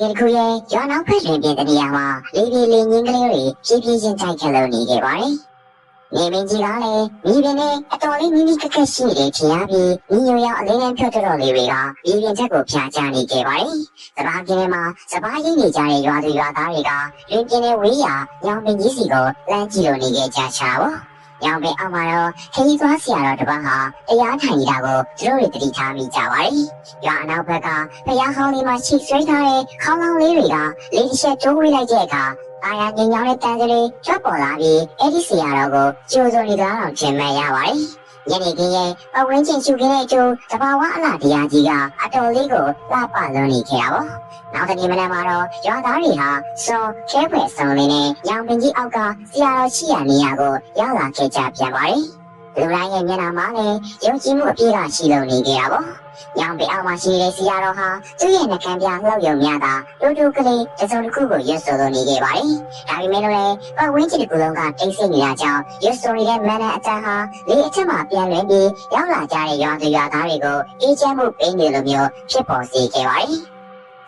ကယ်တစ်ခုရဲ့ရွာနောက်ဖက်တွင်ပြင်တဲ့နေရာမှာလေးပြေလေးငင်းကလေးတွေဖြည်းဖြည်းချင်းတိုက်ခတ်လို့နေခဲ့ပါတယ်။နေမင်းကြီးကလည်းမိပင်နဲ့အတော်လေးမိမိကက်ကက်ရှိတယ်ထင်ရပြီးမိညိုရောက်အလေးနဲ့ဖြတ်တော်လေးတွေကမြေပြင်ချက်ကိုဖျားချနေခဲ့ပါတယ်။စပားပြင်းထဲမှာစပားရင်းနေကြတဲ့ရွာသူရွာသားတွေကလင်းပြင်းနဲ့ဝေးရာညောင်ပင်ကြီးစီကိုလမ်းကြည့်လို့နေခဲ့ကြချာပေါ့။ ညောင်ပင်အောက်မှာတော့ခရီးသွားဆရာတော်တစ်ပတ်ဟာတရားထိုင်နေတာကိုသူတို့တွေတတိထားမိကြပါတယ်။ရွာအနောက်ဘက်ကဖျားဟောင်းလေးမှာချိဆွဲထားတဲ့ခေါင်းလောင်းလေးတွေကလေးတစ်ချက်တိုးဝေးလိုက်တဲ့အခါအာရငင်ကြောင်တဲ့တန်ကလေးထွက်ပေါ်လာပြီးအဲ့ဒီဆရာတော်ကိုကြိုးစုံနေသွားအောင်ထင်မှတ်ရပါတယ်။ ညနေခင်းရဲ့ပဝင်းချင်းရှုခင်းတဲ့အကျိုးတဘာဝအလားတရားကြီးကအတော်လေးကိုလှပလွန်နေခဲ့တာပေါ့။နောက်တစ်နေ့မနက်မှာတော့ရွာသားတွေဟာစွန်ခဲဖွယ်ဆောင်လေးနဲ့ညောင်ပင်ကြီးအောက်ကဆရာတော်ရှိရာနေရာကိုရောက်လာခဲ့ကြပြန်ပါတယ်။လူတိုင်းရဲ့မျက်နှာမှာလည်းယုံကြည်မှုအပြည့်ကရှိလုံနေကြတာပေါ့။ ညောင်ပင်အောက်မှာရှိတဲ့ဆရာတော်ဟာသူ့ရဲ့နှကမ်းပြလှုပ်ယုံများတာတူတူကလေးတစ်စုံတစ်ခုကိုရွတ်ဆိုလိုနေခဲ့ပါတယ်။ဒါပေမဲ့လည်းပတ်ဝန်းကျင်တစ်ခုလုံးကတိတ်ဆိတ်နေတာကြောင့်ရွတ်ဆိုနေတဲ့မန်နဲ့အတန်းဟာလေအချက်မှပြန်လွင်ပြီးရောက်လာကြတဲ့ရွာသူရွာသားတွေကိုအေးချမ်းမှုပေးနေလိုမျိုးဖြစ်ပေါ်စေခဲ့ပါတယ်။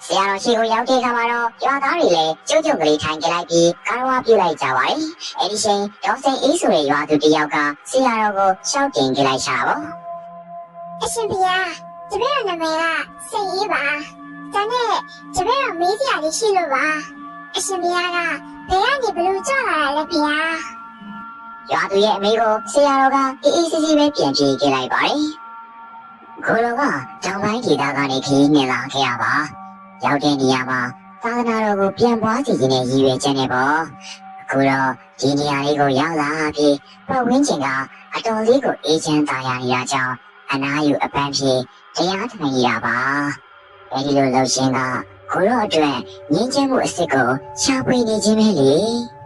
ဆရာတော်ရှိကိုရောက်တဲ့အခါမှာတော့ရွာသားတွေလည်းကြိုးကြုံကလေးထိုင်ကြလိုက်ပြီးကားဝါပြလိုက်ကြပါတယ်။အဲဒီချိန်ဒေါ်စိန်အေးဆိုတဲ့ရွာသူတစ်ယောက်ကဆရာတော်ကိုရှောက်တင်ကြလိုက်ရှာပေါ့အရှင်ဘုရား တပည့်တော်နာမည်ကစိတ်အေးပါဒါနဲ့တပည့်တော်မေးစရာလေးရှိလို့ပါအရှင်ဘုရားကဘယ်ကနေဘလို့ကြွလာတာလဲဘုရားရွာသူရဲ့အမေကိုဆရာတော်ကအေးအေးဆေးဆေးပဲပြန်ပြေးခဲ့လိုက်ပါတယ်။ကိုလိုကတောင်ပိုင်းဒေသကနေခရီးနှင်လာခဲ့ရပါ။ရောက်တဲ့နေရာမှာသာသနာတော်ကိုပြန်ပွားစီခြင်းနဲ့ရည်ရွယ်ချက်နဲ့ပေါ့။အခုတော့ဒီနေရာလေးကိုရောက်လာပြီးပတ်ဝန်းကျင်ကအတော်လေးကိုအေးချမ်းသာယာနေတာကြောင့်အနားယူအပန်းဖြေ တရားထိုင်ရတာပါ။အဲဒီလိုလှုပ်ရှင်ကကိုလိုအတွက်ငင်းချမ်းမှုအစ်စ်ကိုရှာဖွေနေခြင်းပဲလေ။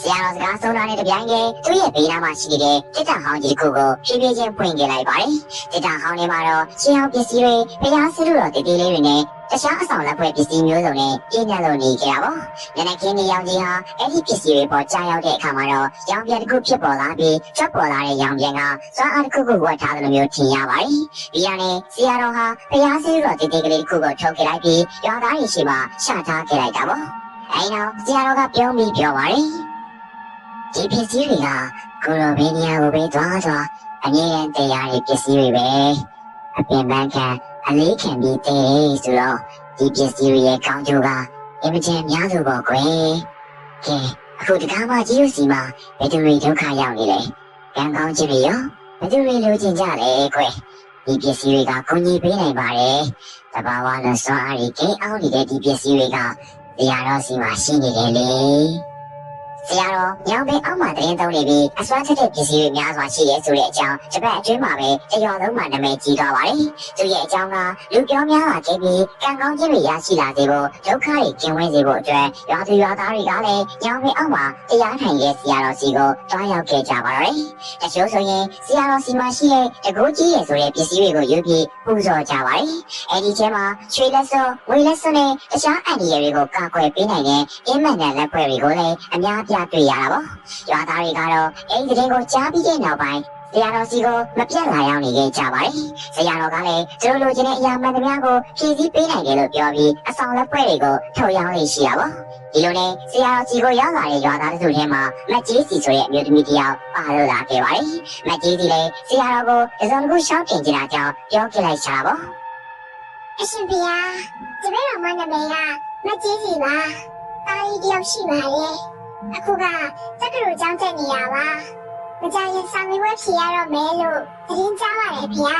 ဆရာတော်စကားဆုံးတာနဲ့တပြိုင်တည်းသူ့ရဲ့ဘေးနားမှာရှိနေတဲ့တစ်တဟောင်းကြီးကိုကိုဖြည်းဖြည်းချင်းဖွင့်ခဲ့လိုက်ပါတယ်။တစ်တဟောင်းထဲမှာတော့ရှင်းအောင်ပစ္စည်းတွေဖျားဆလူတော်တတိလေးတွေနဲ့တခြားအဆောင်လက်ဖွဲ့ပစ္စည်းမျိုးစုံနဲ့ပြည့်ညတ်လို့နေကြတာပေါ့။ညနေခင်းနေရောင်ကြီးဟာအဲ့ဒီပစ္စည်းတွေပေါ်ကြားရောက်တဲ့အခါမှာတော့ရောင်ပြန်တစ်ခုဖြစ်ပေါ်လာပြီးချက်ပေါ်လာတဲ့ရောင်ပြန်ကစွမ်းအားတစ်ခုခုဝတ်ထားတယ်လို့မျိုးထင်ရပါတယ်။ဒီကနေဆရာတော်ဟာဖျားဆလူတော်တတိကလေးတစ်ခုကိုထုတ်ခဲ့လိုက်ပြီးရွာသားတွေရှိမှရှာထားခဲ့လိုက်တာပေါ့။အဲဒီနောက်ဆရာတော်ကပြုံးပြီးပြောပါတယ်။ ဒီပစ္စည်းတွေကကိုလိုဘေးနီယာကိုပဲသွားသွားအငြင်းတရားတွေပစ္စည်းတွေပဲအပြင်ပန်းကအလေးခံပြီးတည်ဆိုတော့ဒီပစ္စည်းတွေရဲ့ကောင်းကျိုးကအင်မတန်များလို့ပေါ့ကွယ်ကဲအခုတကားမကြီးတို့စီမှာဘယ်သူတွေဒုက္ခရောက်နေလဲကံကောင်းခြင်းတွေရောဘယ်သူတွေလိုချင်ကြလဲကွယ်ဒီပစ္စည်းတွေကကိုကြီးပေးနိုင်ပါတယ်တဘာဝနဲ့စွမ်းအားကြီးကိန်းအောင်နေတဲ့ဒီပစ္စည်းတွေကတရားတော်စီမှာရှိနေတယ်လေ ဆရာတော်ညောင်ပင်အောက်မှာတရင်သုံးနေပြီးအစွမ်းချက်တဲ့ပစ္စည်းတွေများစွာရှိရဲဆိုတဲ့အကြောင်းတစ်ပတ်အတွင်းမှာပဲတရွာလုံးမှာနာမည်ကြီးသွားပါတယ်။သူရဲ့အကြောင်းကလူပြောများလာခဲ့ပြီးကံကောင်းခြင်းတွေရရှိလာစေဖို့ဒုက္ခတွေကျင်ဝင်းစေဖို့အတွက်ရွာသူရွာသားတွေကလည်းညောင်ပင်အောက်မှာတရားထိုင်ရဲ့ဆရာတော်စီကိုတွားရောက်ခဲ့ကြပါတော့တယ်။တချို့ဆိုရင်ဆရာတော်စီမှာရှိတဲ့တကူကြီးရဲ့ဆိုတဲ့ပစ္စည်းတွေကိုယူပြီးပူဇော်ကြပါတယ်။အဲဒီထဲမှာရွှေလက်စွပ်ဝေလက်စွပ်နဲ့တခြားအန်ဒီရတွေကိုကာကွယ်ပေးနိုင်တဲ့အင်းမန်တဲ့လက်ဖွဲ့တွေကိုလည်းအများပြတွေ့ရတာပေါ့။ရွာသားတွေကတော့အဲဒီသတင်းကိုကြားပြီးတဲ့နောက်ပိုင်းဆရာတော်စီကိုမပြတ်လာရောက်နေခဲ့ကြပါတယ်။ဆရာတော်ကလည်းသူတို့လိုချင်တဲ့အရာမှန်သမျှကိုဖြည့်ဆည်းပေးနိုင်တယ်လို့ပြောပြီးအဆောင်လက်ဖွဲ့တွေကိုထုတ်ရောင်းနေရှိတာပေါ့။ဒီလိုနဲ့ဆရာတော်စီကိုရောက်လာတဲ့ရွာသားတို့ထဲမှာမတ်ကြီးစီဆိုတဲ့အမျိုးသမီးတစ်ယောက်ပါလို့လာခဲ့ပါတယ်။မတ်ကြီးစီလည်းဆရာတော်ကိုအစုံတစ်ခုရှောက်တင်ကြတာကြောင့်ပြောပြလိုက်ချတာပေါ့အရှင်ဘုရားတပည့်တော်မနာမည်ကမကြီးစီပါတာကြီးတယောက်ရှိပါလေ အခုကတက္ကသိုလ်ကျောင်းတက်နေရပါမကြရင်စာမေးပွဲဖြေရတော့မယ်လို့သတင်းကြားပါတယ်ဗျာ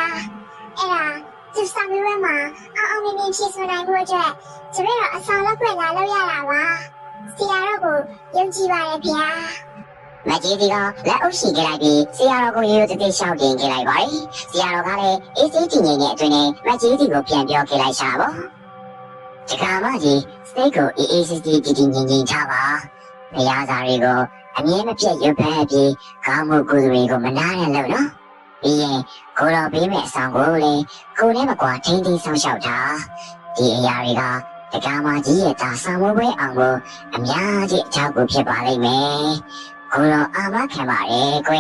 အဲ့ဒါသူစာမေးပွဲမှာအောင်အောင်မြင်မြင်ဖြေဆိုနိုင်ဖို့အတွက်တပည့်တော်အဆောင်လက်ဖွင့်လာလို့ရတာပါဆရာတော်ကိုယုံကြည်ပါတယ်ဗျာမကြီးစီကလက်အုပ်ရှိခဲ့လိုက်ပြီးဆရာတော်ကိုရိုးရိုးသေးသေးရှောက်တင်ခဲ့လိုက်ပါတယ်။ဆရာတော်ကလည်းအေးစေးတည်ငြိမ်တဲ့အတွင်းနဲ့မကြီးစီကိုပြန်ပြောခဲ့လိုက်ရှာပေါ့။ဒီကမကြီးစိတ်ကိုအေးအေးဆေးဆေးတည်တည်ငြိမ်ငြိမ်ထားပါ။ ဘုရားစာတွေကိုအမြဲမပြတ်ရွတ်ဖက်ပြီးကောင်းမှုကုသိုလ်တွေကိုမနာနဲ့လို့နော်။ပြီးရင်ကိုတော်ပေးမဲ့အဆောင်ကိုလေကိုနဲ့မကွာထိန်းသိမ်းဆောင်ရှောက်တာဒီအရာတွေကတက္ကမကြီးရဲ့တာဆောင်ပွဲအောင်ကိုအများကြီးအထောက်အကူဖြစ်ပါလိမ့်မယ်။ကိုတော့အာမခံပါရဲ့ကွ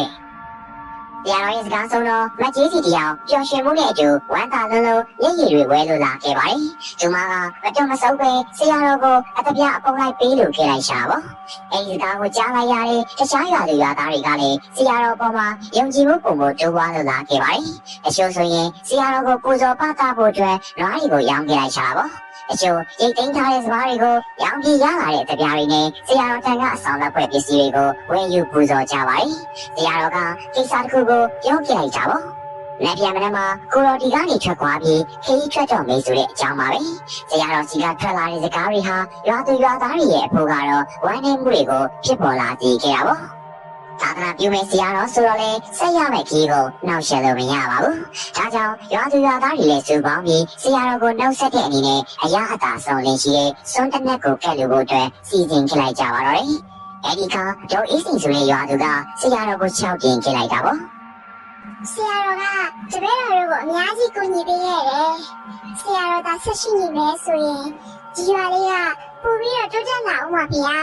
တရားတော်ရဲ့စကားဆုံးတော့မတ်ကြီးစီတယောက်ပျော်ရွှင်မှုနဲ့အတူဝမ်းသာလုံးလုံးမျက်ရည်တွေဝဲလို့လာခဲ့ပါတယ်။ကျမကမတော်မဆုပ်ပဲဆရာတော်ကိုအတပြအပုံလိုက်ပေးလို့ခဲ့လိုက်ရှာပေါ့။အဲဒီစကားကိုကြားလိုက်ရတဲ့တခြားရွာသူရွာသားတွေကလည်းဆရာတော်ပေါ်မှာယုံကြည်မှုပုံကိုတိုးပွားလို့လာခဲ့ပါတယ်။အချို့ဆိုရင်ဆရာတော်ကိုပူဇော်ပသဖို့အတွက်နွားတွေကိုရောင်းခဲ့လိုက်ရှာပေါ့။ အချို့ရိတ်သိမ်းထားတဲ့စပါးတွေကိုရောင်းပြီးရလာတဲ့တပြားတွေနဲ့ဆရာတော်ထံကအဆောင်လက်ဖွဲ့ပစ္စည်းတွေကိုဝယ်ယူပူဇော်ကြပါတယ်။ဆရာတော်ကကိစ္စတစ်ခုကိုပြောပြလိုက်ကြပါလက်ပြန်မနမှာကိုတော်ဒီကနေထွက်သွားပြီးခရီးထွက်တော့မေးဆိုတဲ့အကြောင်းပါပဲ။ဆရာတော်စီကထွက်လာတဲ့စကားတွေဟာရွာသူရွာသားတွေရဲ့အဖို့ကတော့ဝမ်းနည်းမှုတွေကိုဖြစ်ပေါ်လာစေခဲ့တာပေါ့။ သာသနာပြုမဲ့ဆရာတော်ဆိုတော့လေဆက်ရမယ့်ကြီးကိုနှောက်ရှက်လို့မရပါဘူး။ဒါကြောင့်ရွာသူရွာသားတွေလည်းစုပေါင်းပြီးဆရာတော်ကိုနှောက်ဆက်တဲ့အနေနဲ့အရာအသာဆုံးလင်းရှိတဲ့စွန်းတနက်ကိုကက်လို့ဖို့အတွက်စီစဉ်ခလိုက်ကြပါတော့တယ်။အဲဒီကဒေါ်အေးစင်ဆိုတဲ့ရွာသူကဆရာတော်ကိုချောက်တင်ခလိုက်တာပေါ့။ဆရာတော်ကတပည့်တော်တို့ကိုအများကြီးကူညီပေးခဲ့တယ်ဆရာတော်သာဆက်ရှိနေမယ်ဆိုရင်ဒီရွာလေးကပို့ပြီးတော့တိုးတက်လာအောင်ပါဗျာ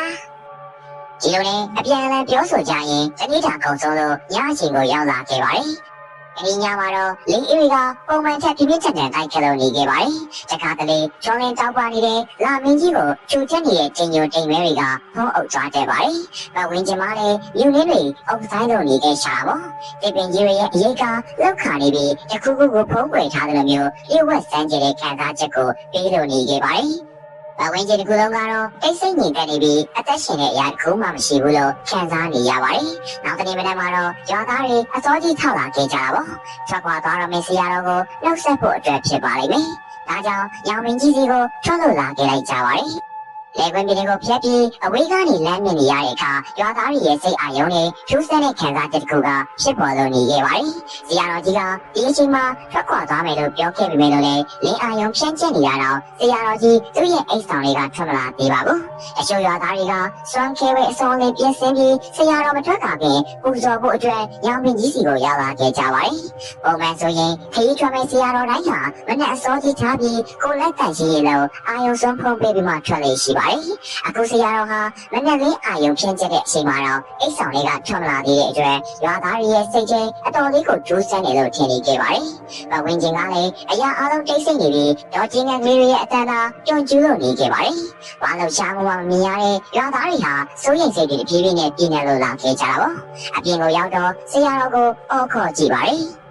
ဒီလိုနဲ့အပြန်အလှန်ပြောဆိုကြရင်တနေ့တာကုံဆုံးလို့ညအချိန်ကိုရောက်လာခဲ့ပါတယ်။အဲဒီညမှာတော့လင်းအေးကပုံမှန်ထက်ပြင်းပြင်းထန်ထန်တိုက်ခလို့နေခဲ့ပါတယ်။တခါတလေချောင်းလင်းတောက်ပါနေတဲ့လာမင်းကြီးကိုချူချက်နေတဲ့တင်ညိုတိမ်မဲတွေကဖုံးအုပ်သွားတဲ့ပါတယ်။မဝင်းကျင်မလည်းယူနေတွေအုပ်ဆိုင်လို့နေခဲ့ရှာပေါ့။ဒီပင်ကြီးရဲ့အရေးကလောက်ခါနေပြီးတခုခုကိုဖုံးကွယ်ထားတဲ့မျိုးလျှို့ဝှက်စမ်းကြတဲ့ခံစားချက်ကိုပေးလို့နေခဲ့ပါတယ်။ ပဝင်းကြီးတစ်ခုလုံးကတော့အိတ်စိတ်ငြိမ်သက်နေပြီးအသက်ရှင်တဲ့အရာတစ်ခုမှမရှိဘူးလို့ခံစားနေရပါတယ်။နောက်တနေ့မနက်မှာတော့ရွာသားတွေအစောကြီးထောက်လာခဲ့ကြတာပေါ့။ထွက်ခွာသွားတော့မယ့်ဆရာတော်ကိုနှုတ်ဆက်ဖို့အတွက်ဖြစ်ပါလိမ့်မယ်။ဒါကြောင့်ရောင်မင်းကြီးစီကိုထွက်လို့လာခဲ့လိုက်ကြပါတယ်။ လေကွင်းပြည်ကိုဖျက်ပြီးအဝေးကနေလမ်းမြင်နေရတဲ့အခါရွာသားတွေရဲ့စိတ်အာရုံနဲ့ဖြူးစဲတဲ့ခံစားချက်တစ်ခုကဖြစ်ပေါ်လို့နေခဲ့ပါတယ်။ဆရာတော်ကြီးကဒီအချိန်မှာထွက်ခွာသွားမယ်လို့ပြောခဲ့ပေမဲ့လို့လည်းလင်းအာရုံဖြန့်ကျက်နေရတော့ဆရာတော်ကြီးသူ့ရဲ့အိတ်ဆောင်လေးကထွက်မလာသေးပါဘူး။အချို့ရွာသားတွေကစွမ်းခဲဝဲအစောလေးပြင်ဆင်ပြီးဆရာတော်မထွက်တာပြင်ပူဇော်ဖို့အတွက်ရောင်ပင်ကြီးစီကိုရောက်လာခဲ့ကြပါတယ်။ပုံမှန်ဆိုရင်ခရီးထွက်မဲ့ဆရာတော်တိုင်းဟာမနဲ့အစောကြီးထားပြီးကိုယ်လက်တန်ရှိရလို့အာယုံစွမ်းဖုံးပေးပြီးမှထွက်လေရှိပါတယ်။အခုဆရာတော်ဟာမနဲ့လေးအာယုံဖြန့်ကျက်တဲ့အချိန်မှာတော့အိတ်ဆောင်လေးကထွက်မလာသေးတဲ့အတွက်ရွာသားတွေရဲ့စိတ်ထဲအတော်လေးကိုကျိုးဆန်းနေလို့ထင်နေခဲ့ပါတယ်။ပဝင်းချင်းကလည်းအရာအလုံးတိတ်ဆိတ်နေပြီးဒေါ်ချင်းငယ်ကလေးတွေရဲ့အတန်သာကြုံကျူးလို့နေခဲ့ပါတယ်။ဘာလို့ရှားမမမြင်ရတဲ့ရွာသားတွေဟာစိုးရိမ်စိတ်တွေတပြေးပြေးနဲ့ပြင်းနေလို့လာခဲ့ကြတာပေါ့။အပြင်ကိုရောက်တော့ဆရာတော်ကိုအော်ခေါ်ကြည့်ပါတယ်။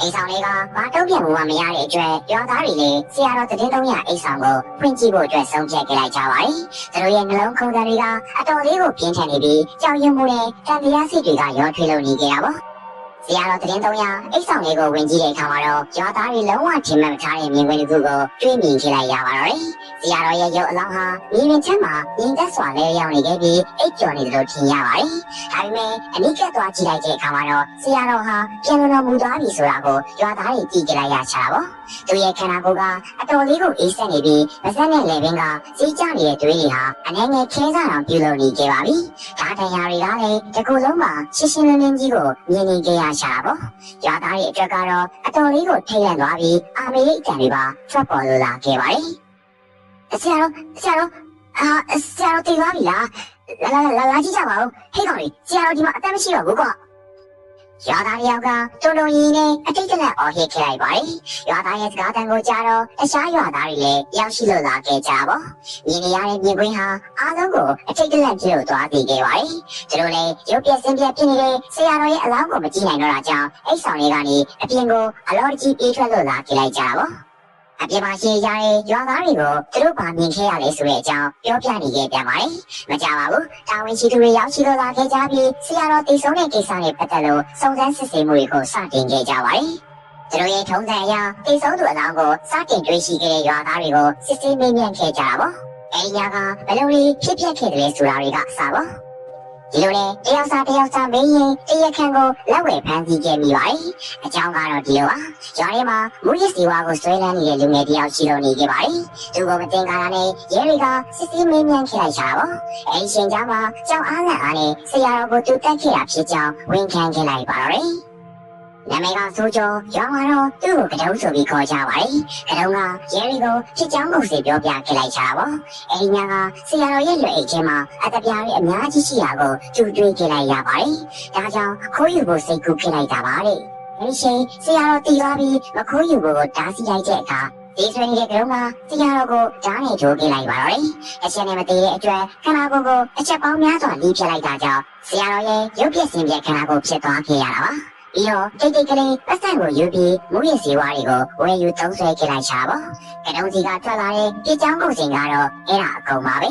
အိမ်ဆောင်လေးကဘာတုံ့ပြန်မှုမှမရတဲ့အတွက်ရွာသားတွေလည်းဆရာတော်တည်င်းသုံးရအိမ်ဆောင်ကိုဖွင့်ကြည့်ဖို့အတွက်ဆုံးဖြတ်ခဲ့လိုက်ကြပါတယ်။သူတို့ရဲ့နှလုံးခုန်တန်တွေကအတော်လေးကိုပြင်းထန်နေပြီးကြောင်ရွံ့မှုနဲ့တန်တရားစိတ်တွေကရောထွေးလို့နေကြတာပေါ့။ ဆရာတော်တည်င်းသုံးရအိမ်ဆောင်လေးကိုဝင်ကြည့်တဲ့အခါမှာတော့ရွာသားတွေလုံးဝထင်မှတ်မထားတဲ့မြင်ကွင်းတစ်ခုကိုတွေ့မြင်ခဲ့လိုက်ရပါတော့တယ်။ဆရာတော်ရဲ့ရုပ်အလောင်းဟာမြေပြင်ချမ်းမှာမြင်သက်စွာလဲရောက်နေခဲ့ပြီးအိတ်ကျော်နေတယ်လို့ထင်ရပါတယ်။ဒါပေမဲ့အနိကသွားကြည့်လိုက်တဲ့အခါမှာတော့ဆရာတော်ဟာပြန်လုံတော်မူသွားပြီဆိုတာကိုရွာသားတွေသိကြလိုက်ရချတာပေါ့။သူရဲ့ခန္ဓာကိုယ်ကအတော်လေးကိုအေးဆက်နေပြီးဗဇက်နဲ့လေပင်ကစီးကြနေတဲ့သွေးတွေဟာအနေနဲ့ခဲစားအောင်ပြုလုပ်နေကြပါပြီ။ဒါတရားတွေကလည်းတကူလုံးမှာရှင်းရှင်းလင်းလင်းကြီးကိုမြင်နေကြရချတာပေါ့။ရွာသားတွေအတွက်ကတော့အတော်လေးကိုထိတ်လန့်သွားပြီးအာမေရိတ်တန်တွေပါထွက်ပေါ်လာခဲ့ပါတယ်။ဆရာတော်ဆရာတော်အာဆရာတော်တည်သွားပြီလားလာလာလာလာကြည့်ကြပါဦးဟေးကောင်လေးဆရာတော်ဒီမှာအသက်မရှိတော့ဘူးကွာ ရွာသားတယောက်ကတုံတုံရီနဲ့အတိတ်ကလက်အော်ဟစ်ခဲ့လိုက်ပါတယ်ရွာသားရဲ့စကားတန်ကိုကြားတော့တခြားရွာသားတွေလည်းရောက်ရှိလို့လာခဲ့ကြပါမြင်နေရတဲ့မြင်ကွင်းဟာအားလုံးကိုအတိတ်ကလက်ပြလို့သွားပြီးခဲ့ပါတယ်သူတို့လည်းရုပ်ပြစင်ပြဖြစ်နေတဲ့ဆရာတော်ရဲ့အလောင်းကိုမကြည့်နိုင်တော့တာကြောင့်အိတ်ဆောင်လေးကနေအပြင်ကိုအလောတကြီးပြေးထွက်လို့လာခဲ့လိုက်ကြပါ အပြစ်မရှိရတဲ့ရွာသားတွေကိုသူတို့ပါမြင်ခဲ့ရလေဆိုတဲ့အကြောင်းပြောပြနေခဲ့ပြန်ပါတယ်။မကြပါဘူး။တာဝန်ရှိသူတွေရောက်ရှိလို့လာခဲ့ကြပြီးဆရာတော်တည်ဆုံးတဲ့ကိစ္စနဲ့ပတ်သက်လို့စုံစမ်းစစ်ဆေးမှုတွေကိုစတင်ခဲ့ကြပါတယ်။သူတို့ရဲ့ထုံးစံအရတည်ဆုံးသူအလောင်းကိုစတင်တွေ့ရှိခဲ့တဲ့ရွာသားတွေကိုစစ်ဆေးမေးမြန်းခဲ့ကြတာပေါ့။အဲဒီညကဘယ်လိုလေးဖြစ်ပျက်ခဲ့တယ်လဲဆိုတာတွေကအစပေါ့။ ဒီလိုလေတယောက်စားတယောက်စားမင်းရင်တရခန့်ကိုလက်ဝဲဖမ်းဆီးခဲ့မိပါတယ်။အကြောင်းကတော့ဒီလိုပါ။ကျောင်းထဲမှာမူရစ်စီဝါကိုဆွဲလန်းနေတဲ့လူငယ်တယောက်ရှိလို့နေခဲ့ပါတယ်။သူကမတင်ကားတာနဲ့ရဲတွေကစစ်စစ်မင်းမြန်ခဲ့လိုက်တာပေါ့။အဲဒီရှင်ကြားမှာကျောင်းအားနဲ့အားနဲ့ဆရာတော်ကိုတူတက်ခဲ့တာဖြစ်ကြောင်းဝန်ခံခဲ့လိုက်ပါတော့တယ်။ နာမည်ကဆိုကျော်ရွာမှာတော့သူ့ကိုကတုံးဆိုပြီးခေါ်ကြပါတယ်ကတုံးကရဲရီကိုဖြစ်ကြောင်းကိုစီပြောပြခဲ့လိုက်ချတာပေါ့အဲဒီညကဆရာတော်ရဲ့လွယ်အိတ်ချင်းမှာအတပြားရဲ့အများကြီးရှိတာကိုကျူတွေးခဲ့လိုက်ရပါတယ်ဒါကြောင့်ခိုးယူဖို့စိတ်ကူးခဲ့လိုက်တာပါတဲ့အဲဒီချိန်ဆရာတော်တီသွားပြီးမခိုးယူဖို့တားဆီးလိုက်တဲ့အခါဒီဆွေနေတဲ့ကရုံးကဆရာတော်ကိုဓာတ်နဲ့ထိုးပြလိုက်ပါတော့တယ်။အချက်နဲ့မသေးတဲ့အတွက်ခန္ဓာကိုယ်ကိုအချက်ပေါင်းများစွာလီးပြလိုက်တာကြောင့်ဆရာတော်ရဲ့ရုပ်ပြစင်ပြခန္ဓာကိုယ်ဖြစ်သွားခဲ့ရတာပါ။ ပြီးတော့တိတ်တိတ်ကလေးပတ်စံကိုယူပြီးမူရစီဝါတွေကိုဝယ်ယူသုံးဆွဲခဲ့လိုက်ချပါကတုံးစီကထွက်လာတဲ့ပြချောင်းကုန်စင်ကတော့အဲ့ဒါအကုန်ပါပဲ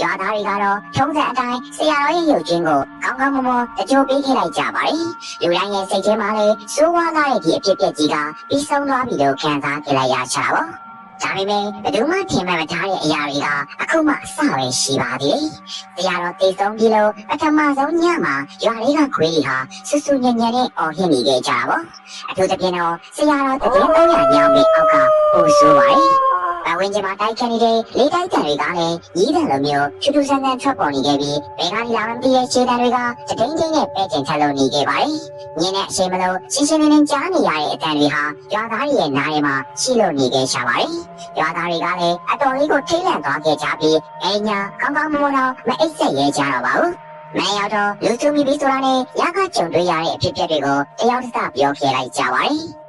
ရွာသားတွေကတော့ထုံးစံအတိုင်းဆရာတော်ရဲ့ရုပ်ချင်းကိုကောင်းကောင်းမွန်မွန်တကြိုပေးခဲ့လိုက်ကြပါတယ်လူတိုင်းရဲ့စိတ်ထဲမှာလည်းစိုးဝါလာတဲ့ဒီအဖြစ်အပျက်ကြီးကပြီးဆုံးသွားပြီလို့ခံစားကြလိုက်ရချပါ ဒါပေမဲ့ဘယ်သူမှထင်မှတ်မထားတဲ့အရာတွေကအခုမှအစပဲရှိပါသေးတယ်။တရားတော်တည်ဆုံးပြီလို့ပထမဆုံးညမှာရွာလေးကခွေးတွေဟာဆွဆွညံ့ညံ့နဲ့အော်ဟစ်နေကြကြပါဘော။အထူးသဖြင့်တော့ဆရာတော်တည်သုံးရညောင်းပြီးအောက်ကပူဆိုးပါလေ။ ပဝင်းကျမတိုက်ခတ်နေတဲ့လေးတိုက်တန်တွေကလည်းရီးတယ်လိုမျိုးချူထူဆန်းဆန်းထွက်ပေါ်နေခဲ့ပြီးဘယ်ကနေလာမှမသိတဲ့ခြေတံတွေကတဒိန်ဒိန်နဲ့ပဲ့ကျင်ထက်လို့နေခဲ့ပါတယ်။ညင်းတဲ့အချိန်မလို့ရှင်းရှင်းလင်းလင်းကြားနေရတဲ့အတန်တွေဟာရွာသားတွေရဲ့နားထဲမှာရှိလို့နေခဲ့ရှာပါတယ်။ရွာသားတွေကလည်းအတော်လေးကိုထိတ်လန့်သွားခဲ့ကြပြီးအဲညာကောင်းကောင်းမွန်မွန်တော့မအိပ်ဆက်ရဲကြတော့ပါဘူး။မရောက်တော့လူစုမိပြီးဆိုတာနဲ့ရကကြုံတွေ့ရတဲ့အဖြစ်အပျက်တွေကိုတယောက်တစ်စပြောပြလိုက်ကြပါတယ်။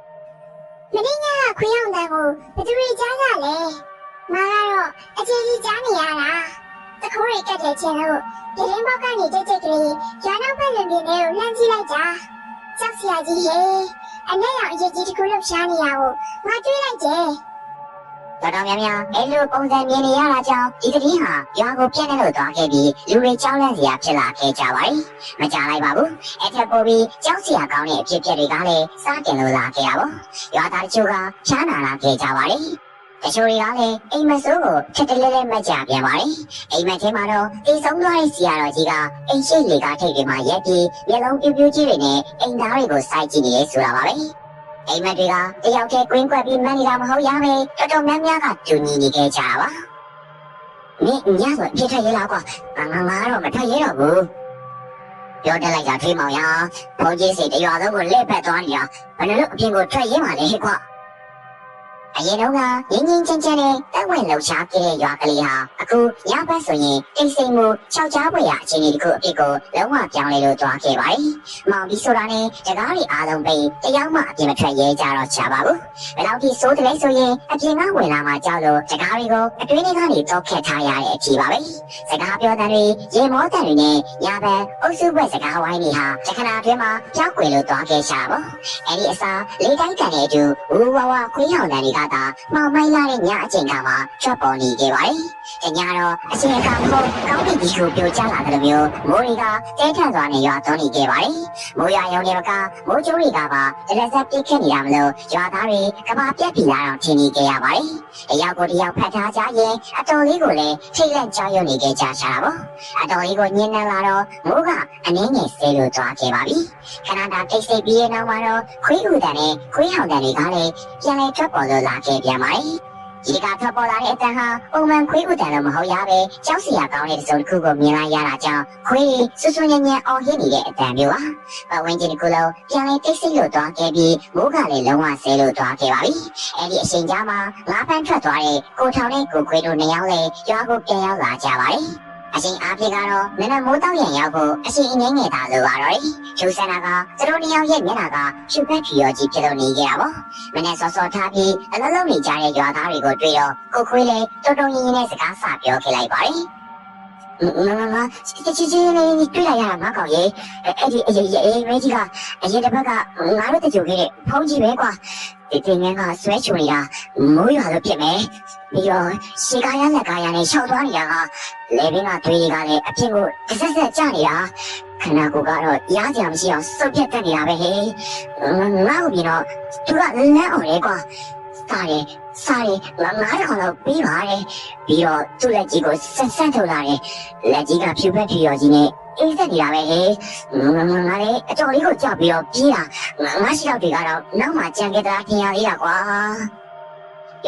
မင်းညကခွေးအောင်တန်းကိုဘယ်သူတွေကြားကြလဲငါကတော့အချင်းကြီးကြားနေရတာတခိုးတွေကတ်တဲ့ချင်းလို့ဒီလင်းဘောက်ကနေတိတ်တိတ်ကလေးရွာနောက်ဘက်လွင်ပြင်းလေးကိုလှမ်းကြည့်လိုက်တာကြောက်စရာကြီးဟေးအနဲ့ရောင်အရေးကြီးတစ်ခုလှုပ်ရှားနေရကိုငါတွေးလိုက်တယ် တော်တော်များများအဲ့လိုပုံစံမြင်နေရတာကြောင့်ဒီကတိဟာရွာကိုပြည့်နေလို့သွားခဲ့ပြီးလူတွေကြောက်လန့်စရာဖြစ်လာခဲ့ကြပါ යි ။မကြလိုက်ပါဘူး။အဲ့ထက်ပိုပြီးကြောက်စရာကောင်းတဲ့အဖြစ်အပျက်တွေကလည်းစတင်လို့လာခဲ့ရပါ။ရွာသားတချို့ကချားနာလာခဲ့ကြပါလေ။တချို့တွေကလည်းအိမ်မဆိုးကိုထက်တလဲလဲမကြပြန်ပါလေ။အိမ်မထဲမှာတော့အိမ်ဆုံးသွားတဲ့ဆရာတော်ကြီးကအိမ်ရှိလေကထိတ်တွေမှာရက်ပြီးမျက်လုံးပြူးပြူးကြီးတွေနဲ့အိမ်သားတွေကိုစိုက်ကြည့်နေရဲဆိုတာပါပဲ။ အိမ်မတွေကတယောက်တည်းကွင်းကွက်ပြီးမန်းနေတာမဟုတ်ရပဲတော်တော်များများကတူညီနေခဲ့ကြတာပါ။မင်းညဆိုပြစ်ထွက်ရလားကွာ။ငါငါငါတော့မထွက်ရတော့ဘူး။ပြောတက်လိုက်တာထွေးမောင်ရ။ဘုန်းကြီးစိတ်တရွာလုံးကိုလက်ဖက်သွားနေတာ။ဘယ်လိုလုပ်အပြင်ကိုထွက်ရမှာလဲကွာ။ အရင်တော့ကငင်းငင်းချမ်းချမ်းနဲ့တက်ဝင်လှူရှားခဲ့တဲ့ရွာကလေးဟာအခုညဘက်ဆိုရင်တိတ်ဆိတ်မှုခြောက်ကြားပွေရအခြေအနေတခုအဖြစ်ကိုလုံးဝပြောင်းလဲလို့သွားခဲ့ပါတယ်။မောင်ပြီးဆိုတာနဲ့တကားတွေအားလုံးပဲတယောက်မှအပြင်မထွက်ရဲကြတော့ချပါဘူး။ဘယ်လောက်ထိစိုးတယ်လဲဆိုရင်အပြင်ကဝင်လာမှကြောက်လို့တကားတွေကိုအတွင်းထဲကနေတော့ခက်ထားရတဲ့အဖြစ်ပါပဲ။စကားပြောတဲ့တွေရေမောတဲ့တွေနဲ့ညဘက်အုပ်စုဘက်စကားဝိုင်းတွေဟာတခဏအတွင်းမှာကြောက်ွယ်လို့သွားခဲ့ရှာပါ။အဲ့ဒီအစားလေးတိုင်းကန်တဲ့အတူဝူဝါဝါခွေးဟောင်တန်တွေကသာမောင်မိုင်းလာတဲ့ညအချိန်ကမှထွက်ပေါ်နေခဲ့ပါတယ်။တညတော့အချိန်အခါမဟုတ်ကောင်းကင်ကြီးကိုပြိုကျလာတဲ့လိုမျိုးမိုးတွေကတဲထန်စွာနဲ့ရွာသွန်းနေခဲ့ပါတယ်။မိုးရွာရုံနဲ့မကမိုးကြိုးတွေကပါတလက်ဆက်ပြစ်ခတ်နေတာမလို့ရွာသားတွေကဘာပြက်ပြီးလာတော့ထင်နေကြရပါတယ်။တယောက်ကိုတယောက်ဖတ်ထားကြရင်အတော်လေးကိုလည်းထိတ်လန့်ကြောက်ရွံ့နေကြကြရှာတာပေါ့။အတော်လေးကိုညင်နေလာတော့မိုးကအနည်းငယ်ဆဲလို့သွားခဲ့ပါပြီ။ခဏတာတိတ်ဆိတ်ပြီးရနောက်မှာတော့ခွေးဟူတန်နဲ့ခွေးဟောင်တန်တွေကလည်းပြန်လဲထွက်ပေါ်လို့လာခဲ့ပြန်ပါတယ်။ဒီကထွက်ပေါ်လာတဲ့အတန်ဟာပုံမှန်ခွေးဥတန်တော့မဟုတ်ရပဲကြောက်စရာကောင်းတဲ့တစ်စုံတစ်ခုကိုမြင်လိုက်ရတာကြောင့်ခွေးဆွဆွညံ့ညံ့အော်ဟစ်နေတဲ့အတန်မျိုးပါ။ပတ်ဝန်းကျင်တစ်ခုလုံးပြန်လဲတိတ်ဆိတ်လို့သွားခဲ့ပြီးမိုးကလည်းလုံးဝဆဲလို့သွားခဲ့ပါပြီ။အဲ့ဒီအချိန်ကြာမှာငါးဖန်းထွက်သွားတဲ့ကိုထောင်နဲ့ကိုခွေးတို့နှစ်ယောက်လည်းရွာကိုပြန်ရောက်လာကြပါတယ်။ အချိန်အားဖြင့်ကတော့နည်းနည်းမိုးတောက်ရန်ရောက်ဖို့အချိန်အငယ်ငယ်သာလိုပါတော့တယ်။ကျူဆန္ဒကသူတို့နှစ်ယောက်ရဲ့မျက်နှာကဖြူဖက်ဖြူရောကြီးဖြစ်လို့နေကြတာပေါ့။မနေ့စောစောထားပြီးအလုံးလုံးနေကြတဲ့ရွာသားတွေကိုတွေ့တော့ကိုခွေးလည်းတော်တော်ရင်ရင်နဲ့စကားဆပြောခဲ့လိုက်ပါတယ်။ငါငါငါချစ်ချစ်လေးတွေ့လိုက်ရတာငါကောင်ရေအဲ့ဒီအေးအေးမဲကြီးကအရင်တစ်ပတ်ကငါတို့တကြိုခဲ့တဲ့ဖုန်းကြီးပဲကွာဒီတင်ငန်းကဆွဲချူနေတာ မိုးရွာလို့ဖြစ်မယ်ပြီးတော့ရှေကားရလက်ကားရနဲ့ရှောက်သွားနေတာကလေဘင်းကသွေးတွေကလည်းအပြင်ကိုတစ်ဆက်ဆက်ကျနေတာခန္ဓာကိုယ်ကတော့ရားကြမရှိအောင်စုပ်ပြတ်တက်နေတာပဲဟေးငါ့ကိုပြီးတော့သူကလမ်းအောင်လေကွာစားတယ်စားတယ်ငါငါးထောင်လောက်ပြီးပါတယ်ပြီးတော့သူ့လက်ကြီးကိုဆန်းဆန်းထုတ်လာတယ်လက်ကြီးကဖြူဖက်ဖြူရော်ကြီးနဲ့အေးသက်နေတာပဲဟေးငါငါငါလည်းအတော်လေးကိုကြောက်ပြီးတော့ပြေးတာငါငါရှိတော့တွေကတော့နောက်မှကြံခဲ့တာထင်ရသေးတာကွာ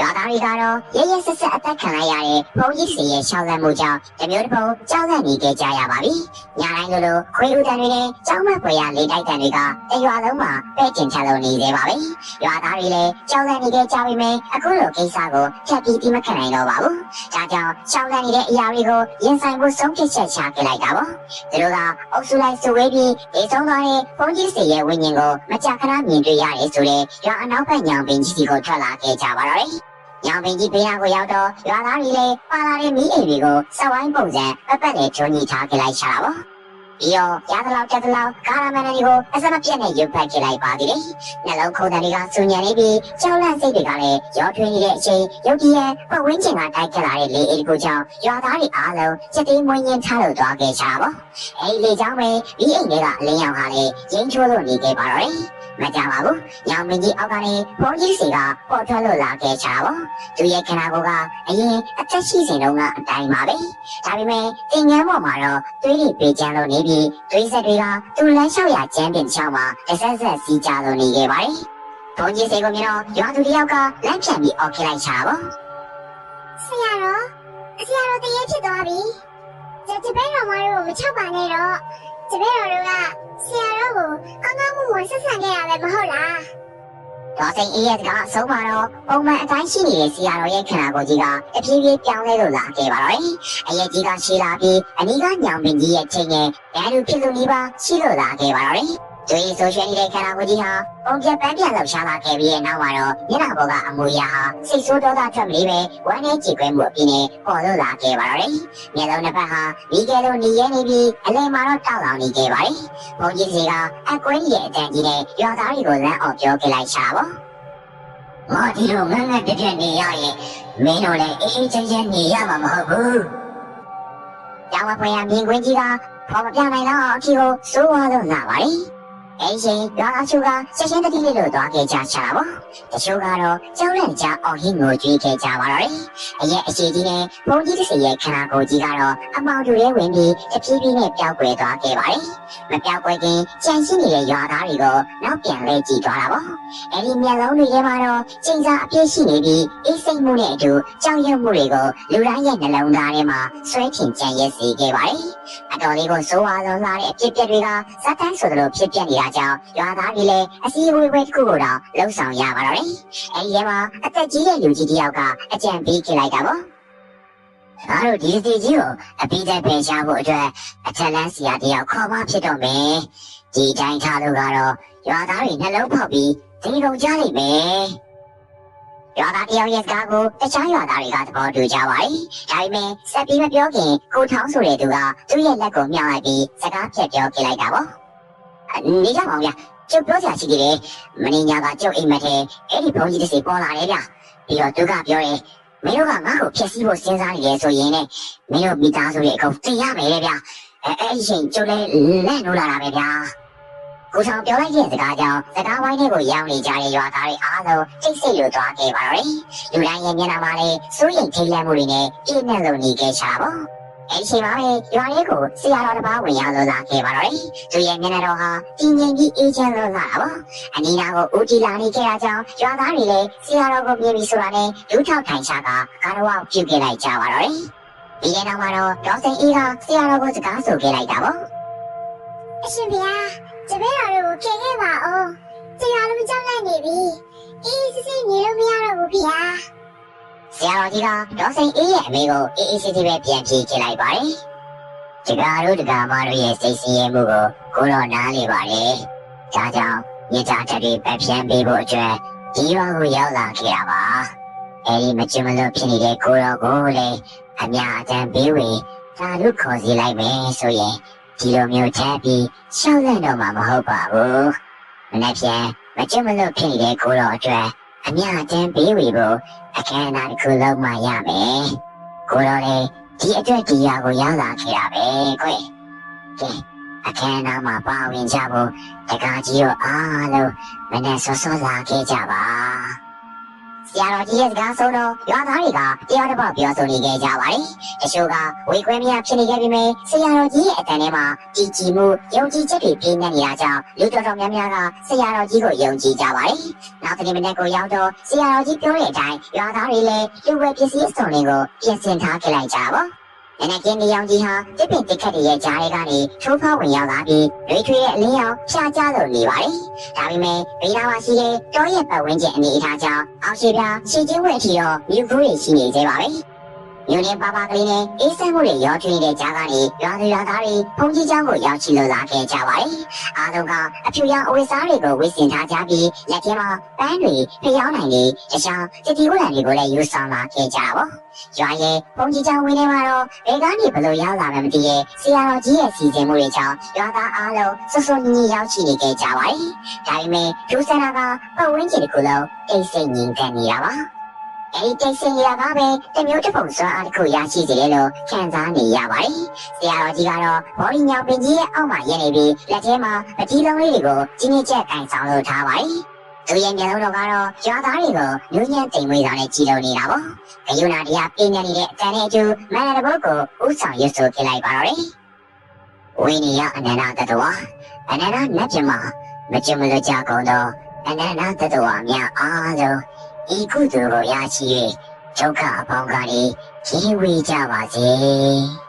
ရွာသားတွေကတော့ရရဆက်ဆက်အသက်ခံလိုက်ရတဲ့ဘုံကြီးစီရဲ့ရှောက်လန့်မှုကြောင့်တမျိုးတစ်ပုံကြောက်လန့်နေကြကြရပါပြီ။ညတိုင်းလိုလိုခွေးဦးတန်တွေနဲ့ကြောက်မက်ဖွယ်ရလေတိုက်တန်တွေကတရွာလုံးမှာပဲ့ကျင်ချလို့နေသေးပါပဲ။ရွာသားတွေလည်းကြောက်လန့်နေကြကြပြီမယ်အခုလိုကိစ္စကိုဖြတ်ပြီးဒီမခံနိုင်တော့ပါဘူး။ဒါကြောင့်ရှောက်လန့်နေတဲ့အရာတွေကိုရင်ဆိုင်ဖို့ဆုံးဖြတ်ချက်ချခဲ့လိုက်တာပေါ့။သူတို့ကအုပ်စုလိုက်စုဝေးပြီးဒေဆုံးသွားတဲ့ဘုံကြီးစီရဲ့ဝိညာဉ်ကိုမကြာခဏမြင်တွေ့ရတယ်ဆိုတဲ့ရွာအနောက်ဘက်ညောင်ပင်ကြီးစီကိုထွက်လာခဲ့ကြပါတော့တယ်။ ညောင်ပင်ကြီးဘေးနားကိုရောက်တော့ရွာသားတွေလည်းပါလာတဲ့မိအိမ်တွေကိုစဝိုင်းပုံစံပက်ပက်နဲ့ဂျုံညီထားခဲ့လိုက်ချတာပေါ့။ပြီးတော့ရသလောက်တက်သလောက်ကာရမန်တွေကိုအစမပြတ်နဲ့ရုပ်ဖက်ကြလိုက်ပါသေးတယ်။နှလုံးခုန်တန်တွေကစူညံနေပြီးကြောက်လန့်စိတ်တွေကလည်းရောထွေးနေတဲ့အချိန်ရုတ်တရက်ပတ်ဝန်းကျင်ကတိုက်ခတ်လာတဲ့လေအိမ်ကိုကြောင့်ရွာသားတွေအားလုံးစက်သေးမွေးညင်းထားလို့သွားခဲ့ကြပါပေါ့။အဲဒီလေကြောင့်ပဲဒီအိမ်တွေကအလင်းရောင်ကလည်းရင်းချိုးလို့နေခဲ့ပါတော့တယ်။ မကြပါဘူး။ညောင်မင်းကြီးအောက်ကနေဘုန်းကြီးစီကပေါ်ထွက်လို့လာခဲ့ကြပါပေါ့။သူရဲ့ခန္ဓာကိုယ်ကအရင်အသက်ရှိစဉ်တုန်းကအတိုင်းပါပဲ။ဒါပေမဲ့တင်ငန်းပေါ်မှာတော့သွေးတွေပြေကျန်းလို့နေပြီးသွေးဆက်တွေကသူ့လမ်းလျှောက်ရကျန်းပင်ချောင်းမှာတစ်ဆက်ဆက်စီးကြလို့နေခဲ့ပါတယ်။ဘုန်းကြီးစီကမြင်တော့ရွာသူတယောက်ကလမ်းဖြန်ပြီးအော်ခဲ့လိုက်ချပါပေါ့ဆရာတော်ဆရာတော်တရေဖြစ်သွားပြီကျကျပဲတော်မတို့ကိုမချောက်ပါနဲ့တော့ကျပဲတော်တို့က ဆရာတော်ကိုကောင်းကောင်းမွန်မွန်ဆက်ဆံခဲ့ရပဲမဟုတ်လား။ဒေါ်စိန်အေးရဲ့စကားအဆုံးမှာတော့ပုံမှန်အတိုင်းရှိနေတဲ့ဆရာတော်ရဲ့ခန္ဓာကိုယ်ကြီးကတဖြည်းဖြည်းပြောင်းလဲလို့လာခဲ့ပါတော့တယ်။အရဲ့ကြီးကရှိလာပြီးအနီးကညောင်ပင်ကြီးရဲ့ချိန်နဲ့ဘယ်လိုဖြစ်လို့နေပါရှိလို့လာခဲ့ပါတော့တယ်။ သူရဲ့ဆိုရှယ်နေတဲ့ခန္ဓာကိုယ်ကြီးဟာပုံပြပန်းပြလှရှားလာခဲ့ပြီးတဲ့နောက်မှာတော့မျက်နှာပေါ်ကအမူအရာဟာစိတ်ဆိုးဒေါသထွက်မလေးပဲဝမ်းနဲ့ကြေကွဲမှုအပြင်နဲ့ပေါ်လို့လာခဲ့ပါတော့တယ်။မျက်လုံးတစ်ဖက်ဟာမိကဲလိုနေရဲနေပြီးအလယ်မှာတော့တောက်လောင်နေခဲ့ပါတယ်။ဘုန်းကြီးစီကအကွင်းရဲ့အတန်ကြီးနဲ့ရွာသားတွေကိုလမ်းအော်ပြောခဲ့လိုက်ရှာပါ။ငါဒီလိုငန်းငန်းပြပြနေရရင်မင်းတို့လည်းအေးအေးချမ်းချမ်းနေရမှာမဟုတ်ဘူး။ကျောင်းဖွယ်ရမြင်ကွင်းကြီးကပေါ်မပြနိုင်တော့အထီကိုစိုးဝါလို့လာပါလေ။ အဲ့ဒီချိန်ရွာအချို့ကဆက်ရှင်းတတိလေးလို့သွားခဲ့ကြချတာပေါ့။တချို့ကတော့ကျောင်းလန့်ကြအော်ဟင်းငိုကြွေးခဲ့ကြပါတော့တယ်။အရက်အရှိကြီးနဲ့ဘုံကြီးတစ်စရဲ့ခန္ဓာကိုယ်ကြီးကတော့အမောင်တူရဲ့ဝင်ပြီးတဖြည်းဖြည်းနဲ့ပျောက်ကွယ်သွားခဲ့ပါတယ်။မပျောက်ကွယ်ခင်ကြံရှိနေတဲ့ရွာသားတွေကိုနောက်ပြန်လဲကြည့်သွားတာပေါ့။အဲ့ဒီမျက်လုံးတွေထဲမှာတော့ကျင်းစာအပြည့်ရှိနေပြီးအေးစိတ်မှုနဲ့အတူကြောက်ရွံ့မှုတွေကိုလူတိုင်းရဲ့နှလုံးသားထဲမှာဆွဲထင်ကြံရက်စေခဲ့ပါတယ်။အတော်လေးကိုစိုးဝါလုံးလာတဲ့အဖြစ်အပျက်တွေကဇက်တန်းဆိုသလိုဖြစ်ပျက်နေတာကြောင့်ရွာသားတွေလည်းအစည်းအဝေးပွဲတစ်ခုကိုတော့လှုပ်ဆောင်ရပါတော့တယ်။အဲဒီထဲမှာအသက်ကြီးတဲ့လူကြီးတစ်ယောက်ကအကြံပေးခဲ့လိုက်တာပေါ့။အားတို့ဒီစီကြီးကိုအပိသက်ပင်ရှားဖို့အတွက်အထက်လန်းစီယာတယောက်ခေါ်မှဖြစ်တော့မယ်။ဒီတိုင်းထားလို့ကတော့ရွာသားတွေနှလုံးဖောက်ပြီးဒီကုန်ကြလိမ့်မယ်။ရွာသားတယောက်ရဲ့စကားကိုတခြားရွာသားတွေကသဘောတူကြပါ යි ။ဒါပေမဲ့ဆက်ပြီးမပြောခင်ကိုထောင်းဆိုတဲ့သူကသူ့ရဲ့လက်ကိုမြောက်လိုက်ပြီးစကားဖြတ်ပြောခဲ့လိုက်တာပေါ့။ နေကြပါဦးဗျ။ကျုပ်ပြောစရာရှိသေးတယ်။မင်းညာကကျုပ်အိမ်မက်ထဲအဲ့ဒီဘုံကြီးတစ်စီပေါ်လာတယ်ဗျ။ပြီးတော့သူကပြောတယ်မင်းတို့ကငါ့ကိုဖျက်ဆီးဖို့စဉ်းစားနေတယ်ဆိုရင်ねမင်းတို့မိသားစုရဲ့အကုန်သိရမယ်လေဗျ။အဲအဲ့ဒီချိန်ကျုပ်လည်းလက်နိုးလာတာပဲဗျာ။ကိုဆောင်ပြောလိုက်တဲ့စကားကြောင့်စကားဝိုင်းတွေကိုရောင်းနေကြတဲ့ရွာသားတွေအားလုံးစိတ်စိတ်လိုသွားခဲ့ပါတော့တယ်။လူတိုင်းရဲ့မျက်နှာမှာလည်းစိုးရိမ်ထိတ်လန့်မှုတွေနဲ့ပြည့်နှက်လို့နေခဲ့ချတာပေါ့။ အဲ့ဒီချိန်မှာပဲရွာလေးကိုဆရာတော်တစ်ပါးဝင်ရောက်လို့လာခဲ့ပါတော့တယ်။သူရဲ့မျက်နှာတော်ဟာတည်ငြိမ်ပြီးအေးချမ်းလို့လာတာပေါ့။အနီးနားကိုဦးကြည်လာနေခဲ့တာကြောင့်ရွာသားတွေလည်းဆရာတော်ကိုမြင်ပြီးဆိုတာနဲ့လူထောက်ထိုင်ချကကာရဝပြုတ်ခဲ့လိုက်ကြပါတော့တယ်။ဒီကနေ့မှာတော့ဒေါ်စိန်အေးကဆရာတော်ကိုစကားဆိုခဲ့လိုက်တာပေါ့အရှင်ဘုရားကျပဲတော်တို့ကိုခင်ခဲ့ပါအောင်ဆရာလုံးကြောက်လိုက်နေပြီအေးစစ်စစ်နေလို့မရတော့ဘူးဗျာ။ ဆရာတော်ကြီးကဒေါ်စိန်အေးရဲ့အမေကိုအေးအေးဆေးဆေးပဲပြန်ပြေးချလိုက်ပါတယ်။တကားတို့တကားမတို့ရဲ့စိတ်ဆင်းရဲမှုကိုကိုတော့နားလေပါတယ်။ဒါကြောင့်မြေသားတက်တွေပဲပြန်ပေးဖို့အတွက်ဒီရွာကိုရောက်လာခဲ့တာပါ။အဲဒီမချင်မလို့ဖြစ်နေတဲ့ကိုတော့ကိုလည်းအများအတန်းပေးဝေဒါလို့ခေါ်စီလိုက်မယ်ဆိုရင်ဒီလိုမျိုးထပ်ပြီးရှောက်လန့်တော့မှာမဟုတ်ပါဘူး။မနေ့ပြန်မချင်မလို့ဖြစ်နေတဲ့ကိုတော့အတွက် အများအတန်းပေးဝေဖို့အခမ်းအနားတစ်ခုလုပ်မှရမယ်။ကိုတော့လေဒီအတွက်ဒီရွာကိုရောက်လာခဲ့တာပဲကွ။ကဲအခမ်းအနားမှာပါဝင်ကြဖို့တကားကြီးတို့အားလုံးမနေ့စောစောလာခဲ့ကြပါ။ ဆဆရာတော်ကြီးရဲ့စကားဆုံးတော့ရွာသားတွေကတရားတစ်ပေါက်ပြောဆိုနေကြကြပါတယ်။တချို့ကဝေခွဲမရဖြစ်နေခဲ့ပြီးမြဲဆရာတော်ကြီးရဲ့အတန်ထဲမှာကြည်ကြည်မှုယုံကြည်ချက်တွေပြည့်နေနေတာကြောင့်လူတော်တော်များများကဆရာတော်ကြီးကိုယုံကြည်ကြပါတယ်။နောက်တစ်နေ့မနေ့ကိုရောက်တော့ဆရာတော်ကြီးပြောတဲ့အတိုင်းရွာသားတွေလည်းလူဝဲပစ္စည်းအစုံတွေကိုပြင်ဆင်ထားခဲ့လိုက်ကြပါ ဘော။နနကင်းနေအောင်ကြီးဟာတစ်ပင်တစ်ခတ်တွေရဲ့ကြားတွေကနေထိုးဖောက်ဝင်ရောက်လာပြီးရွေးထွေးရဲ့အလင်းရောင်ဖြာကျလို့နေပါတယ်။ဒါပေမဲ့ဘေးနားမှာရှိတဲ့တောရဲ့ပတ်ဝန်းကျင်အနေအထားကြောင့်အောက်ရှိပြရှင်းချင်းဝဲအထိတော့မြူကူးတွေရှိနေသေးပါပဲ။ လူငယ်ပါပါကလေးနဲ့အေးစက်မှုတွေရောထွေးတဲ့ကြားကနေရွာသူရွာသားတွေဖုန်ကြီးကျောင်းကိုရောက်ချီလိုလာခဲ့ကြပါတယ်။အားလုံးကအဖြူရောင်အဝတ်စားတွေကိုဝတ်ဆင်ထားကြပြီးလက်ထဲမှာပန်းတွေဖျောင်းနိုင်တွေတခြားတတိဝလန်တွေကိုလည်းယူဆောင်လာခဲ့ကြပါရွာရဲ့ဘုံကြီးချောင်းဝင်းထဲမှာတော့ဘယ်ကနေဘလို့ရောက်လာမှမသိရဲ့ဆရာတော်ကြီးရဲ့စီစဉ်မှုတွေကြောင့်ရွာသားအားလုံးစွစွညီညီရောက်ချီနေခဲ့ကြပါတယ်။ဒါပေမဲ့ဒုစရကပတ်ဝန်းကျင်တစ်ခုလုံးအိတ်စိတ်ငြိမ်သက်နေတာပါ။ အဲဒီတိတ်ဆိတ်ရတာပဲတမျိုးတစ်ပုံစွမ်းအားတစ်ခုရရှိစေတယ်လို့ခံစားနေရပါတယ်။ဆရာတော်ကြီးကတော့ဘော်ဒီညောင်ပင်ကြီးရဲ့အောက်မှာရနေပြီးလက်ထဲမှာပတိလုံးလေးတွေကိုကြီးကြီးကျက်ကင်ဆောင်လို့ထားပါတယ်။သူရဲ့မျက်လုံးတော်ကတော့ရွာသားတွေကိုညဉ့်ညံ့တိမ်မွေးတာနဲ့ကြည်လို့နေတာပေါ့။ဂယုဏတရားပြင်းနေတဲ့အတန်နဲ့အကျိုးမန္တဘုတ်ကိုဥဆောင်ရွတ်ဆိုပြလိုက်ပါတော့တယ်။ဝိနည်းယအနန္တတတဝအနန္တနတ်ပြမမကြမလို့ကြကုန်တော့အနန္တတတဝများအားလုံး ဤကုသိုလ်ကိုရရှိ၍ဒုက္ခအပေါင်းကနေခင်းဝေးကြပါစေ။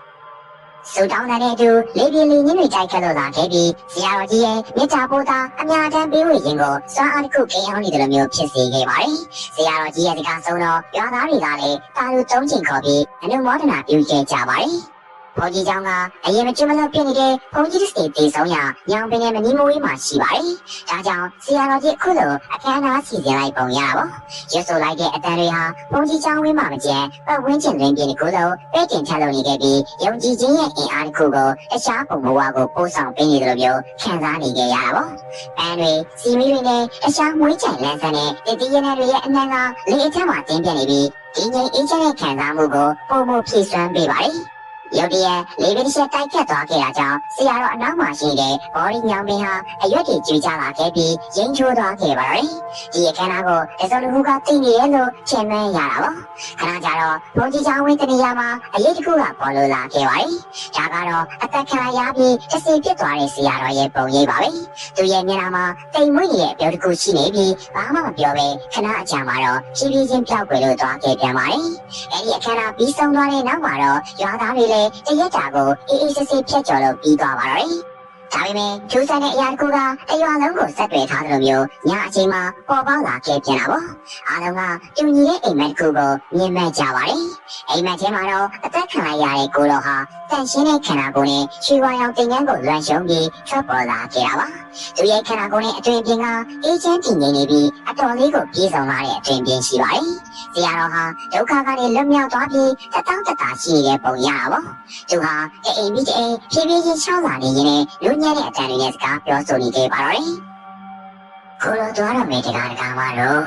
စူတောင်းတဲ့အတူလေးပြေလေးညင်းတွေကြိုက်ခတ်လို့လာခဲ့ပြီးဆရာတော်ကြီးရဲ့မြစ်တာပိုးသားအများတန်းပေးဝေခြင်းကိုစွမ်းအားတစ်ခုကိန်းအောင်နေတယ်လို့မျိုးဖြစ်စေခဲ့ပါတယ်။ဆရာတော်ကြီးရဲ့စကားဆုံးတော့ရွာသားတွေကလည်းတာလူသုံးချိန်ခေါ်ပြီးအနုမောဒနာပြုခဲ့ကြပါတယ်။ ဘုန်းကြီးကျောင်းကအရင်မကျွမလို့ပြနေတဲ့ဘုန်းကြီးစတေတေဆုံးရညောင်ပင်နဲ့မနီမဝေးမှာရှိပါတယ်။ဒါကြောင့်ဆရာတော်ကြီးအခုလိုအခမ်းအနားစီစဉ်လိုက်ပုံရပါဘော။ရွတ်ဆိုလိုက်တဲ့အတန်တွေဟာဘုန်းကြီးကျောင်းဝင်းမှာမကျန်ပတ်ဝန်းကျင်တွင်ပြင်ကိုလိုပဲ့တင်ထလုပ်နေခဲ့ပြီးယုံကြည်ခြင်းရဲ့အင်အားတစ်ခုကိုအရှားပုံဘဝကိုပို့ဆောင်ပေးနေတယ်လို့မျိုးခံစားနေကြရတာပေါ့။ပန်းတွေစီမီတွေနဲ့အရှားမွေးချင်လန်းဆန်းတဲ့တတိယနဲ့တွေရဲ့အနှံကလေအထက်မှာတင်းပြနေပြီးဒီငိမ်အေးချမ်းတဲ့ခံစားမှုကိုပုံမှုဖြည့်စွမ်းပေးပါတယ်။ ရုတ်တရက်လေးပင်ချက်တိုက်ခတ်သွားခဲ့တာကြောင့်ဆရာတော်အနောက်မှာရှိတဲ့ဘော်ဒီညောင်ပင်ဟာအရွက်တွေကျွေးကြလာခဲ့ပြီးရင်းချိုးသွားခဲ့ပါတော့။ဒီအခမ်းအနားကိုတစုံတစ်ခုကသိနေရလို့ထင်မှန်းရတာပေါ့။ခဏကြာတော့ဘုန်းကြီးကျောင်းဝင်းတနေရာမှာအရေးတစ်ခုကပေါ်လို့လာခဲ့ပါပြီ။ဒါကတော့အသက်ခံရပြီးတစ်စီဖြစ်သွားတဲ့ဆရာတော်ရဲ့ပုံရိပ်ပါပဲ။သူရဲ့မျက်နှာမှာတိမ်မွေ့ရဲ့ပြောတစ်ခုရှိနေပြီးဘာမှမပြောဘဲခဏအကြာမှာတော့ဖြည်းဖြည်းချင်းပြောက်ကွယ်လို့သွားခဲ့ပြန်ပါတယ်။အဲဒီအခမ်းအနားပြီးဆုံးသွားတဲ့နောက်မှာတော့ရွာသားတွေလည်းတရက်တာကိုအေးအေးဆေးဆေးဖြတ်ကျော်လို့ပြီးသွားပါတော့တယ်။ ဒါပေမဲ့ကျူးဆန်တဲ့အရာတစ်ခုကတရွာလုံးကိုဆက်သွယ်ထားတယ်လို့မျိုးညအချိန်မှာပေါ်ပေါက်လာခဲ့ပြန်တာပေါ့။အားလုံးကတူညီတဲ့အိမ်မက်တစ်ခုကိုမြင်မှတ်ကြပါတယ်။အိမ်မက်ထဲမှာတော့အသက်ခံလိုက်ရတဲ့ကိုတော်ဟာတန်ရှင်းတဲ့ခန္ဓာကိုယ်နဲ့ရွှေဝါရောင်တင်ငန်းကိုလွှမ်းရှုံပြီးထွက်ပေါ်လာခဲ့တာပါ။သူရဲ့ခန္ဓာကိုယ်နဲ့အတွင်ပြင်ကအေးချမ်းတည်ငြိမ်နေပြီးအတော်လေးကိုပြေဆုံးလာတဲ့အတွင်ပြင်ရှိပါတယ်။ဆရာတော်ဟာဒုက္ခကနေလွတ်မြောက်သွားပြီးတတောင်းတတာရှိနေတဲ့ပုံရတာပေါ့။သူဟာအိမ်ပြီးအိမ်ဖြည်းဖြည်းချင်းရှောင်းလာနေရင်လည်းလူညံ့တဲ့အတန်တွေနဲ့စကားပြောဆိုနေခဲ့ပါတော့တယ်။ကိုလိုသွားရမယ်တရားတရားမတို့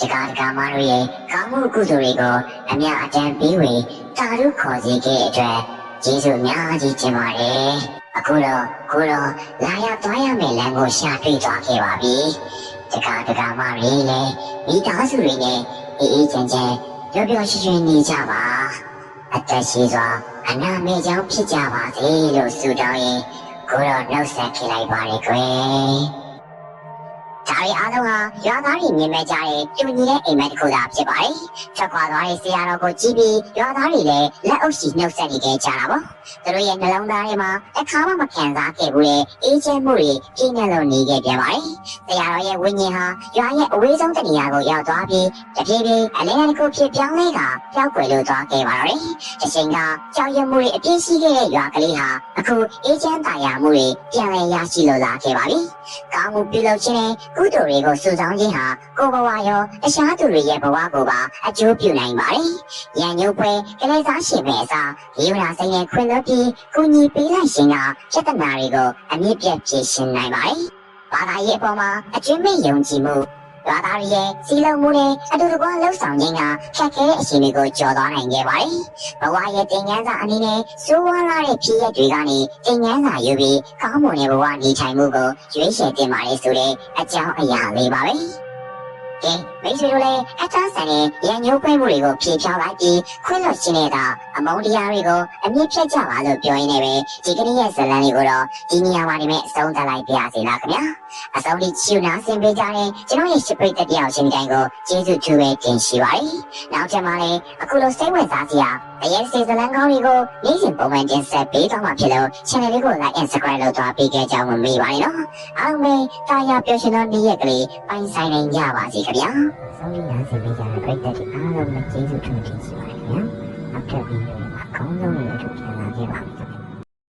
တရားတရားမတို့ရဲ့ကောင်းမှုကုသိုလ်တွေကိုအများအတန်ပြီးဝေတာရုခေါ်စီခဲ့အတွက်ကျေးဇူးအများကြီးတင်ပါတယ်။အခုတော့ကိုတော့လာရသွားရမယ်လမ်းကိုရှာတွေ့သွားခဲ့ပါပြီ။တရားတရားမတွေလည်းမိသားစုတွေနဲ့အေးအေးချမ်းချမ်းပျော်ပျော်ရွှင်ရွှင်နေကြပါ။အသက်ရှိစွာအနာမေကြောင့်ဖြစ်ကြပါစေလို့ဆုတောင်းရင် ကိုတော့နှုတ်ဆက်ခဲ့လိုက်ပါရကွယ်။ ဒါရီအားလုံးဟာရွာသားတွေမြင်မဲ့ကြတဲ့တူညီတဲ့အိမ်မက်တစ်ခုသာဖြစ်ပါတယ်။ထွက်ခွာသွားတဲ့ဆရာတော်ကိုကြည့်ပြီးရွာသားတွေလည်းလက်အုပ်စီနှုတ်ဆက်နေကြကြတာပေါ့။သူတို့ရဲ့နှလုံးသားထဲမှာအခါမှမခံစားခဲ့ဘူးတဲ့အေးချမ်းမှုတွေပြည့်နေလို့နေခဲ့ပြန်ပါတယ်။ဆရာတော်ရဲ့ဝိညာဉ်ဟာရွာရဲ့အဝေးဆုံးတနေရာကိုရောက်သွားပြီးတပြေးပြေးအလင်းတစ်ခုဖြစ်ပြောင်းလဲကပျောက်ကွယ်လို့သွားခဲ့ပါတော့တယ်။တစ်ချိန်ကကြောက်ရွံ့မှုတွေအပြည့်ရှိခဲ့တဲ့ရွာကလေးဟာအခုအေးချမ်းသာယာမှုတွေပြန်လည်ရရှိလို့လာခဲ့ပါပြီ။ကောင်းမှုပြုလုပ်ခြင်းနဲ့ကုသိုလ်တွေကိုစုဆောင်းခြင်းဟာကိုယ်ဘဝရောတခြားသူတွေရဲ့ဘဝကိုပါအကျိုးပြုနိုင်ပါတယ်။ရန်ညုပ်ပွဲကလေးစားရှင်မဲ့အစားရေဝနာစိတ်နဲ့ခွင့်လွှတ်ပြီးကုညီပေးလိုက်ခြင်းကပြဿနာတွေကိုအမြင့်ပြတ်ဖြေရှင်းနိုင်ပါတယ်။ဘာသာရေးအပေါ်မှာအကျွမ်းမဲ့ယုံကြည်မှု ရွာသားတွေရဲ့စီလုံးမှုနဲ့အတူတကွလှုပ်ဆောင်ခြင်းကခက်ခဲတဲ့အချိန်တွေကိုကျော်သွားနိုင်ခဲ့ပါတယ်။ဘဝရဲ့တင်ငန်းစာအနေနဲ့စိုးဝါးလာတဲ့ဖြစ်ရပ်တွေကနေတင်ငန်းစာယူပြီးကောင်းမွန်တဲ့ဘဝနေထိုင်မှုကိုရွေးချယ်တင်ပါလေဆိုတဲ့အကြောင်းအရာလေးပါပဲ။ကဲ မိတ်ဆွေတို့လည်းအချမ်းဆန်တဲ့ရန်ညိုးပွဲမှုတွေကိုဖြေဖြောင်းလိုက်ပြီးခွင့်လွှတ်ခြင်းနဲ့တော့အမုန်းတရားတွေကိုအမြင့်ဖြတ်ကြပါလို့ပြောရင်းနဲ့ပဲဒီကနေ့ရဲ့ဇာတ်လမ်းလေးကိုတော့ဒီနေရာမှာဒီမဲ့အဆုံးသတ်လိုက်ပါရစေလားခင်ဗျာအဆုံးထိချူနာဆင်ပေးကြတဲ့ကျွန်တော်ရဲ့ရှစ်ပိတ်တက်တယောက်ရှင်တိုင်းကိုကျေးဇူးထူးပဲတင်ရှိပါတယ်နောက်ကျမှလည်းအခုလိုစိတ်ဝင်စားစရာတရေစီဇာတ်လမ်းကောင်းတွေကိုနေ့စဉ်ပုံမှန်တင်ဆက်ပေးသွားမှာဖြစ်လို့ channel လေးကို like and subscribe လုပ်သွားပေးခဲ့ကြအောင်မေးပါတယ်နော်အားလုံးပဲတာယာပျော်ရွှင်သောနေ့ရက်ကလေးပိုင်ဆိုင်နိုင်ကြပါစေခင်ဗျာဆုံးဖြတ်နားဆင်ပေးကြတဲ့ပရိသတ်တွေအားလုံးလည်းကျေးဇူးတင်ရှိပါတယ်ခင်ဗျာနောက်ထပ်ဗီဒီယိုမှာအ